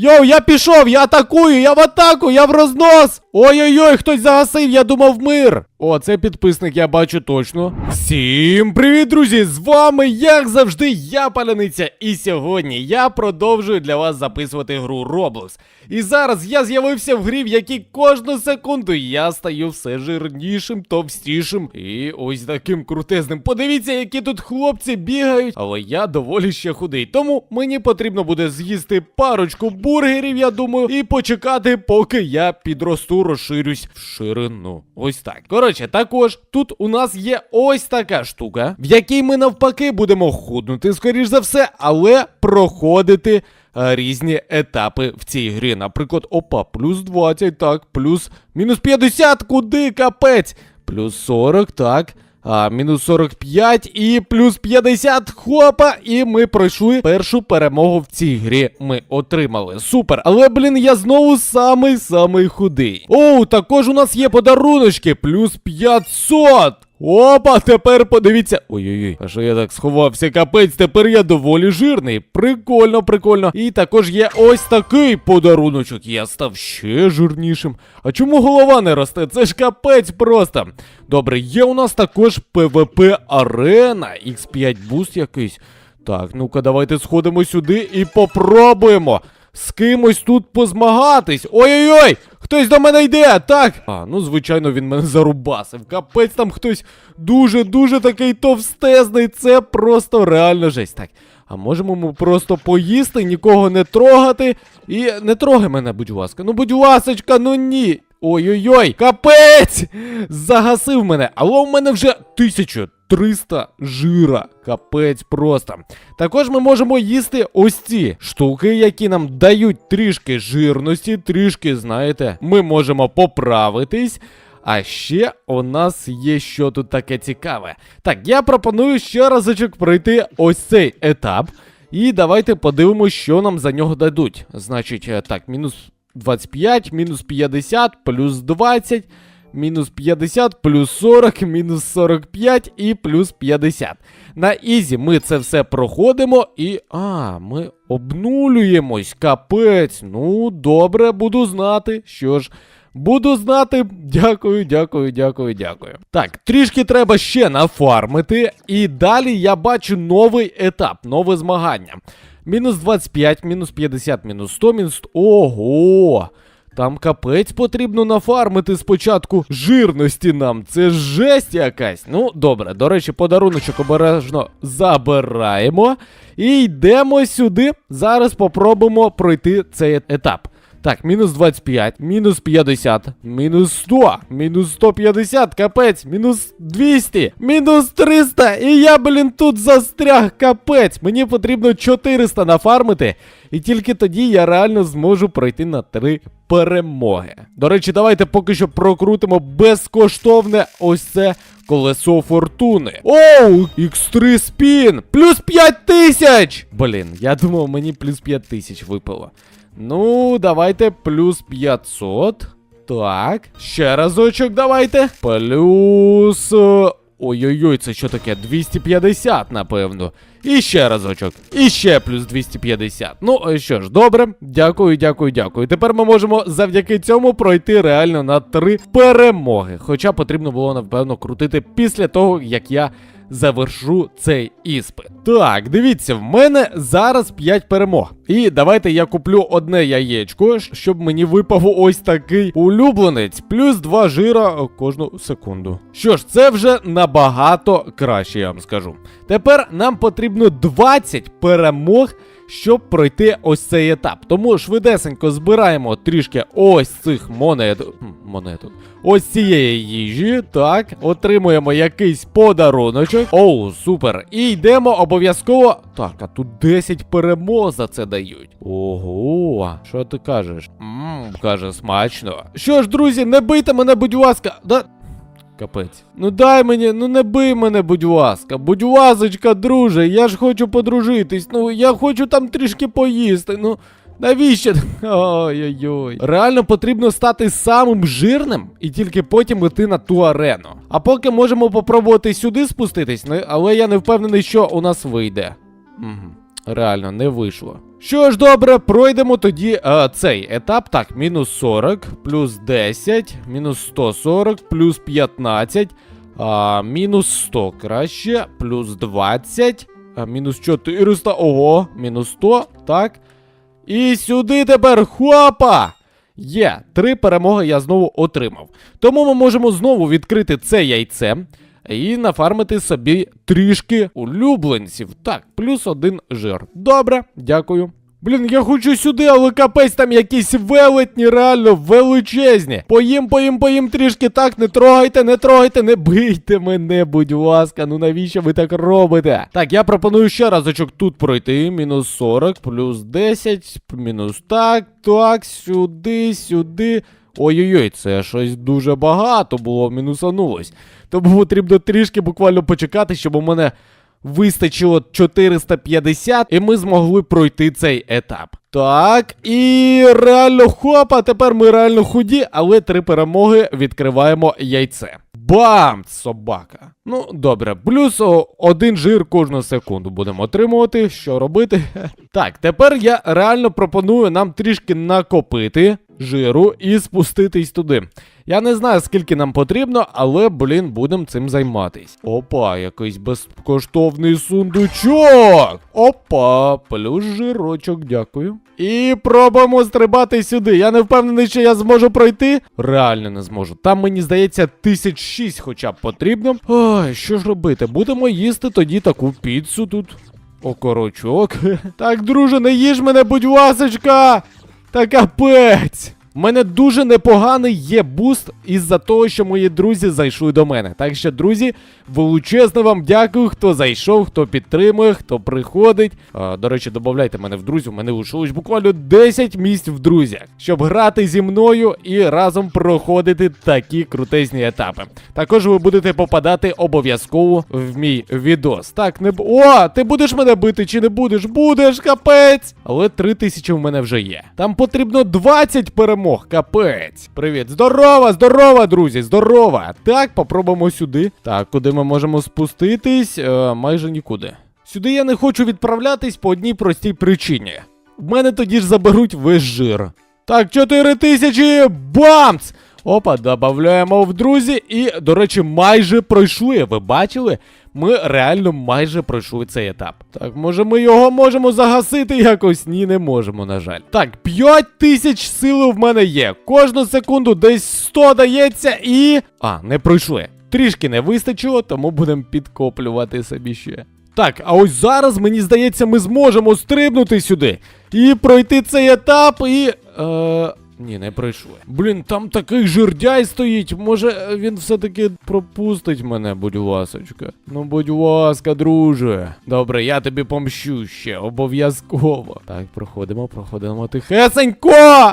Йоу, я пішов, я атакую, я в атаку, я в рознос. Ой-ой-ой, хтось загасив, я думав мир. О, це підписник, я бачу точно. Всім привіт, друзі! З вами, як завжди, я Паляниця. І сьогодні я продовжую для вас записувати гру Roblox. І зараз я з'явився в грі, в якій кожну секунду я стаю все жирнішим, товстішим і ось таким крутезним. Подивіться, які тут хлопці бігають, але я доволі ще худий. Тому мені потрібно буде з'їсти парочку бургерів, я думаю, і почекати, поки я підросту, розширюсь в ширину. Ось так. Коротше, також тут у нас є ось така штука, в якій ми навпаки будемо худнути, скоріш за все, але проходити. е, Різні етапи в цій грі. Наприклад, опа, плюс 20, так, плюс мінус 50, куди капець? Плюс 40, так. А, мінус 45 і плюс 50. Хопа! І ми пройшли першу перемогу в цій грі. Ми отримали. Супер. Але, блін, я знову самий-самий худий. Оу, також у нас є подаруночки. Плюс 500. Опа, тепер подивіться. Ой-ой-ой, а що я так сховався, капець, тепер я доволі жирний. Прикольно, прикольно. І також є ось такий подаруночок. Я став ще жирнішим. А чому голова не росте? Це ж капець просто. Добре, є у нас також ПВП Арена. X5 буст якийсь. Так, ну-ка, давайте сходимо сюди і попробуємо з кимось тут позмагатись. Ой-ой-ой! Хтось до мене йде! Так! А, ну звичайно, він мене зарубасив. Капець там хтось дуже-дуже такий товстезний. Це просто реально жесть. Так. А можемо ми просто поїсти, нікого не трогати. І не трогай мене, будь ласка. Ну, будь ласочка, ну ні. Ой-ой-ой, капець! Загасив мене, але у мене вже 1300 жира. Капець просто. Також ми можемо їсти ось ці штуки, які нам дають трішки жирності, трішки, знаєте, ми можемо поправитись. А ще у нас є що тут таке цікаве. Так, я пропоную ще разочок пройти ось цей етап. І давайте подивимося, що нам за нього дадуть. Значить, е, так, мінус 25, мінус 50, плюс 20, мінус 50, плюс 40, мінус 45 і плюс 50. На ізі ми це все проходимо і. А, ми обнулюємось. Капець. Ну, добре, буду знати. Що ж. Буду знати. Дякую, дякую, дякую, дякую. Так, трішки треба ще нафармити. І далі я бачу новий етап, нове змагання. Мінус 25, мінус 50, мінус 100, мінус 100. Ого! Там капець потрібно нафармити спочатку жирності нам. Це жесть якась. Ну, добре, до речі, подаруночок обережно забираємо. І йдемо сюди. Зараз попробуємо пройти цей етап. Так, мінус 25, мінус 50, мінус 100, мінус 150, капець, мінус 200, мінус 300, і я, блін, тут застряг, капець. Мені потрібно 400 нафармити, і тільки тоді я реально зможу пройти на 3 перемоги. До речі, давайте поки що прокрутимо безкоштовне ось це колесо фортуни. Оу, X3 спін, плюс 5 тисяч! Блін, я думав, мені плюс 5 тисяч випало. Ну, давайте плюс 500. Так, ще разочок давайте. Плюс. е, Ой-ой-ой, це що таке? 250, напевно. І ще разочок. І ще плюс 250. Ну, е, що ж, добре. Дякую, дякую, дякую. Тепер ми можемо завдяки цьому пройти реально на три перемоги. Хоча потрібно було, напевно, крутити після того, як я завершу цей іспит. Так, дивіться, в мене зараз 5 перемог. І давайте я куплю одне яєчко, щоб мені випав ось такий улюбленець, плюс 2 жира кожну секунду. Що ж, це вже набагато краще, я вам скажу. Тепер нам потрібно 20 перемог. Щоб пройти ось цей етап. Тому швидесенько збираємо трішки ось цих монет. монеток. Ось цієї їжі. Так, отримуємо якийсь подаруночок. Оу, супер. І йдемо обов'язково. Так, а тут 10 перемог за це дають. Ого, що ти кажеш? Мм, каже, смачно. Що ж, друзі, не бийте мене, будь ласка. Да. Капець. Ну дай мені, ну не бий мене, будь ласка. Будь ласочка, друже, я ж хочу подружитись. Ну, я хочу там трішки поїсти. Ну, навіщо? Ой-ой-ой. Реально потрібно стати самим жирним і тільки потім йти на ту арену. А поки можемо попробувати сюди спуститись, ну, але я не впевнений, що у нас вийде. Угу. Реально, не вийшло. Що ж, добре, пройдемо тоді е, цей етап. Так, мінус 40, плюс 10, мінус 140, плюс 15, а, мінус 100 краще, плюс 20, а, мінус 400, ого, мінус 100, так. І сюди тепер хопа! Є, три перемоги я знову отримав. Тому ми можемо знову відкрити це яйце і нафармити собі трішки улюбленців. Так, плюс один жир. Добре, дякую. Блін, я хочу сюди, але капець там якісь велетні, реально величезні. Поїм, поїм, поїм трішки так, не трогайте, не трогайте, не бийте мене, будь ласка. Ну навіщо ви так робите? Так, я пропоную ще разочок тут пройти. Мінус 40, плюс 10, мінус так, так, сюди, сюди. Ой-ой-ой, це щось дуже багато було, мінусанулось. Тому потрібно трішки буквально почекати, щоб у мене вистачило 450, і ми змогли пройти цей етап. Так, і реально хопа, тепер ми реально худі, але три перемоги відкриваємо яйце. Бам! Собака. Ну, добре, плюс один жир кожну секунду будемо отримувати. Що робити? Так, тепер я реально пропоную нам трішки накопити жиру і спуститись туди. Я не знаю, скільки нам потрібно, але, блін, будемо цим займатись. Опа, якийсь безкоштовний сундучок. Опа, плюс жирочок, дякую. І пробуємо стрибати сюди. Я не впевнений, що я зможу пройти. Реально не зможу. Там, мені здається, тисяч шість хоча б потрібно. Ой, що ж робити? Будемо їсти тоді таку піцу тут. Окорочок. Так, друже, не їж мене, будь ласочка! Та капець! У мене дуже непоганий є буст із-за того, що мої друзі зайшли до мене. Так що, друзі, величезно вам дякую, хто зайшов, хто підтримує, хто приходить. А, до речі, додавайте мене в друзі. У мене лишилось буквально 10 місць в друзях, щоб грати зі мною і разом проходити такі крутезні етапи. Також ви будете попадати обов'язково в мій відос. Так, не О, ти будеш мене бити чи не будеш? Будеш, капець! Але 3000 в мене вже є. Там потрібно 20 перемог, капець. Привіт. Здорова, здорова, друзі, здорова. Так, попробуємо сюди. Так, куди ми можемо спуститись? Е, майже нікуди. Сюди я не хочу відправлятись по одній простій причині. В мене тоді ж заберуть весь жир. Так, 4000, бамц! Опа, додаємо в друзі. І, до речі, майже пройшли. Ви бачили? Ми реально майже пройшли цей етап. Так, може ми його можемо загасити якось? Ні, не можемо, на жаль. Так, 5 тисяч сили в мене є. Кожну секунду десь 100 дається і. А, не пройшли. Трішки не вистачило, тому будемо підкоплювати собі ще. Так, а ось зараз, мені здається, ми зможемо стрибнути сюди і пройти цей етап і. Е... Ні, не пройшли. Блін, там такий жирдяй стоїть. Може він все-таки пропустить мене, будь ласочка. Ну, будь ласка, друже. Добре, я тобі помщу ще, обов'язково. Так, проходимо, проходимо тихесенько.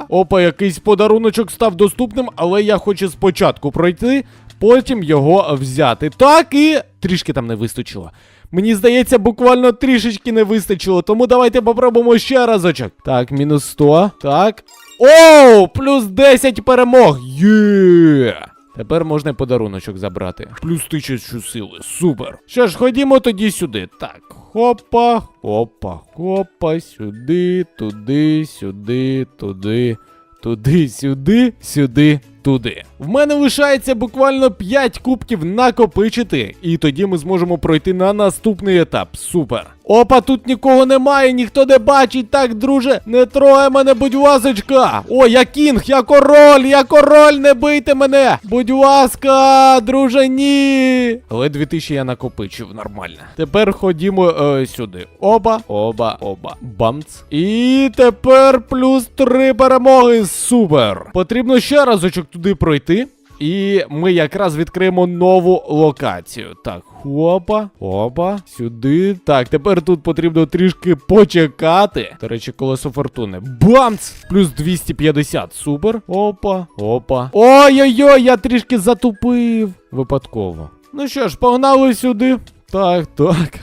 Опа, якийсь подаруночок став доступним, але я хочу спочатку пройти, потім його взяти. Так і трішки там не вистачило. Мені здається, буквально трішечки не вистачило, тому давайте попробуємо ще разочок. Так, мінус 100. Так. Оу, плюс 10 перемог. Є! Тепер можна подаруночок забрати. Плюс 1000 сили. Супер. Що ж, ходімо тоді сюди. Так, хопа, хопа, хопа, сюди, туди, сюди, туди, туди, сюди, сюди, туди. В мене лишається буквально 5 кубків накопичити, і тоді ми зможемо пройти на наступний етап. Супер. Опа, тут нікого немає, ніхто не бачить. Так, друже, не трогай мене, будь ласочка. О, я кінг, я король, я король, не бийте мене. Будь ласка, друже, ні. Але 2000 я накопичив, нормально. Тепер ходімо е, сюди. Оба, оба, оба. Бамц. І тепер плюс 3 перемоги. Супер. Потрібно ще разочок туди пройти. І ми якраз відкриємо нову локацію. Так, хопа, хопа, сюди. Так, тепер тут потрібно трішки почекати. До речі, колесо фортуни. Бамц! Плюс 250. Супер. Опа, опа. Ой-ой-ой, я трішки затупив. Випадково. Ну що ж, погнали сюди. Так, так.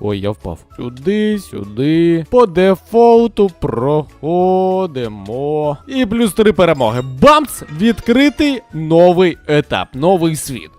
Ой, я впав. Сюди, сюди. По дефолту проходимо. І плюс три перемоги. Бамц! Відкритий новий етап, новий світ.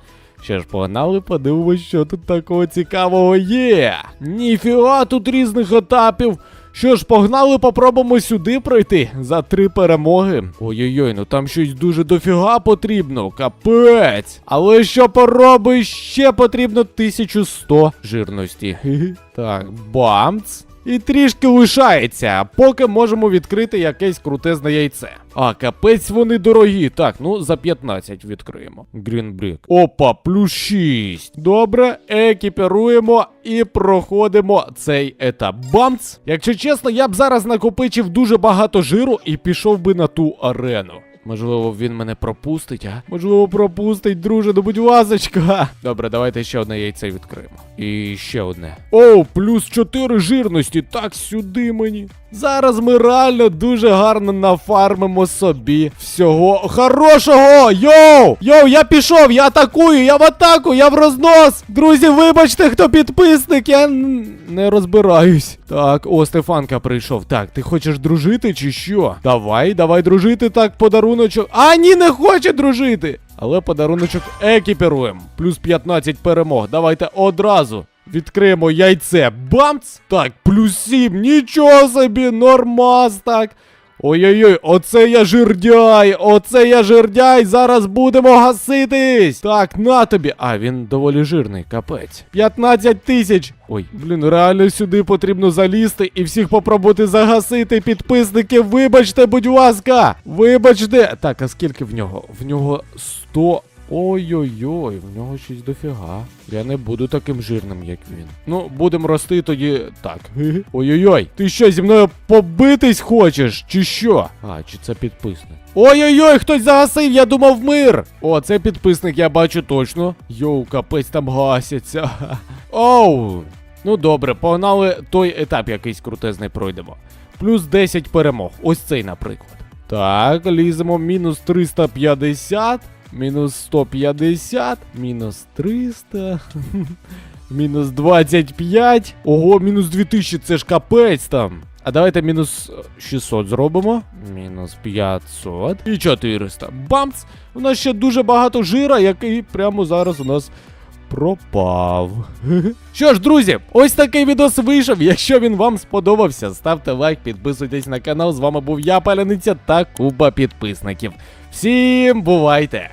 Ще ж погнали, подивимось, що тут такого цікавого є. Ніфіга тут різних етапів. Що ж, погнали, попробуємо сюди пройти за три перемоги. Ой-ой-ой, ну там щось дуже дофіга потрібно, капець. Але що поробиш, ще потрібно 1100 жирності. Так, бамц. І трішки лишається, поки можемо відкрити якесь крутезне яйце. А, капець вони дорогі. Так, ну за 15 відкриємо. Грінбрік. Опа, плюс 6. Добре, екіпіруємо і проходимо цей етап. Бамц! Якщо чесно, я б зараз накопичив дуже багато жиру і пішов би на ту арену. Можливо, він мене пропустить, а? Можливо, пропустить, друже, ну будь ласочка. Добре, давайте ще одне яйце відкриємо. І ще одне. О, плюс 4 жирності. Так, сюди мені. Зараз ми реально дуже гарно нафармимо собі всього хорошого. Йоу! Йоу, я пішов, я атакую, я в атаку, я в рознос. Друзі, вибачте, хто підписник, я не розбираюсь. Так, о, Стефанка прийшов. Так, ти хочеш дружити чи що? Давай, давай дружити, так, подаруночок. А, ні, не хоче дружити. Але подаруночок екіпіруємо. Плюс 15 перемог. Давайте одразу. Відкриємо яйце. Бамц! Так, плюс 7. Нічого собі, нормас так. Ой-ой-ой, оце я жирдяй, оце я жирдяй, зараз будемо гаситись. Так, на тобі. А, він доволі жирний, капець. 15 тисяч. Ой, блін, реально сюди потрібно залізти і всіх попробувати загасити. Підписники, вибачте, будь ласка. Вибачте. Так, а скільки в нього? В нього 100. Ой-ой-ой, в нього щось дофіга. Я не буду таким жирним, як він. Ну, будемо рости тоді так. Ой-ой-ой, ти що, зі мною побитись хочеш? Чи що? А, чи це підписник? Ой-ой-ой, хтось загасив, я думав мир. О, це підписник, я бачу точно. Йоу, капець там гасяться. Оу. Ну добре, погнали той етап якийсь крутезний пройдемо. Плюс 10 перемог. Ось цей, наприклад. Так, ліземо мінус 350, мінус 150, мінус 300, мінус 25. Ого, мінус 2000, це ж капець там. А давайте мінус 600 зробимо. Мінус 500 і 400. Бамц! У нас ще дуже багато жира, який прямо зараз у нас пропав. Що ж, друзі, ось такий відос вийшов. Якщо він вам сподобався, ставте лайк, підписуйтесь на канал. З вами був я, Паляниця та Куба підписників. Всім бувайте!